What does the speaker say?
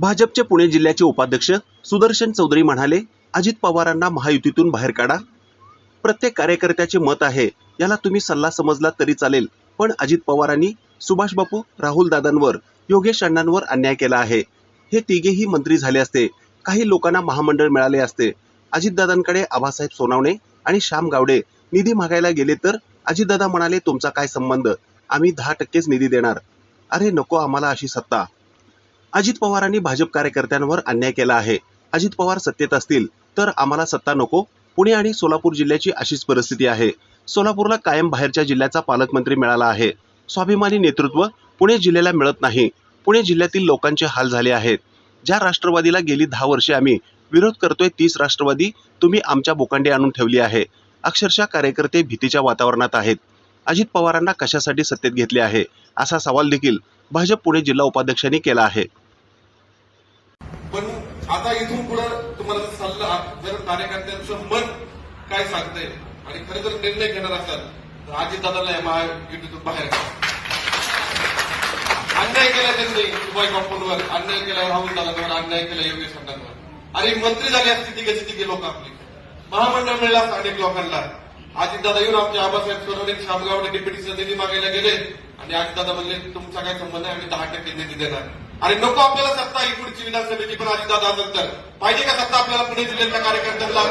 भाजपचे पुणे जिल्ह्याचे उपाध्यक्ष सुदर्शन चौधरी म्हणाले अजित पवारांना महायुतीतून बाहेर काढा. प्रत्येक कार्यकर्त्याचे मत आहे याला तुम्ही सल्ला समजला तरी चालेल पण अजित पवारांनी सुभाष बापू राहुल दादांवर योगेश अण्णांवर अन्याय केला आहे. हे तिघेही मंत्री झाले असते. काही लोकांना महामंडळ मिळाले असते. अजितदादांकडे आबासाहेब सोनावणे आणि श्याम गावडे निधी मागायला गेले तर अजितदादा म्हणाले तुमचा काय संबंध? आम्ही दहा टक्केच निधी देणार. अरे नको आम्हाला अशी सत्ता. अजित पवारांनी भाजप कार्यकर्त्यांवर अन्याय केला आहे. अजित पवार सत्तेत असतील तर आम्हाला सत्ता नको. पुणे आणि सोलापूर जिल्ह्याची अशीच परिस्थिती आहे. सोलापूरला कायम बाहेरच्या जिल्ह्याचा पालकमंत्री मिळाला आहे. स्वाभिमानी नेतृत्व पुणे जिल्ह्याला मिळत नाही. पुणे जिल्ह्यातील लोकांचे हाल झाले आहेत. ज्या राष्ट्रवादीला गेली दहा वर्षे आम्ही विरोध करतोय तीच राष्ट्रवादी तुम्ही आमच्या बोकांडी आणून ठेवली आहे. अक्षरशः कार्यकर्ते भीतीच्या वातावरणात आहेत. अजित पवारांना कशासाठी सत्तेत घेतले आहे? असा सवाल देखील भाजप पुणे जिल्हा उपाध्यक्षांनी केला आहे. आता इथून पुढं तुम्हाला सल्ला जर कार्यकर्त्यांचं मन काय सांगतंय आणि खरं जर निर्णय घेणार असाल तर अजितदादाला या महायुतीतून बाहेर अन्याय केला त्यांनी सुभाष बापूंवर अन्याय केला राहुल दादांवर अन्याय केला योगेश अण्णांवर आणि मंत्री झाले असते तिघे तिघे लोक आपली? महामंडळ मिळाला अनेक लोकांना. अजितदादा येऊन आमचे आबासाहेब सोनवणे शामगावने डिप्युटीचा निधी मागायला गेले आणि अजितदादा म्हणले तुमचा काय संबंध आहे? आम्ही दहा टक्के निधी देणार. आणि नको आपल्याला सत्ता ही पुढची विधानसभेची पण अजितदादा नंतर पाहिजे का सत्ता आपल्याला पुणे जिल्ह्यातल्या कार्यकर्त्यांना?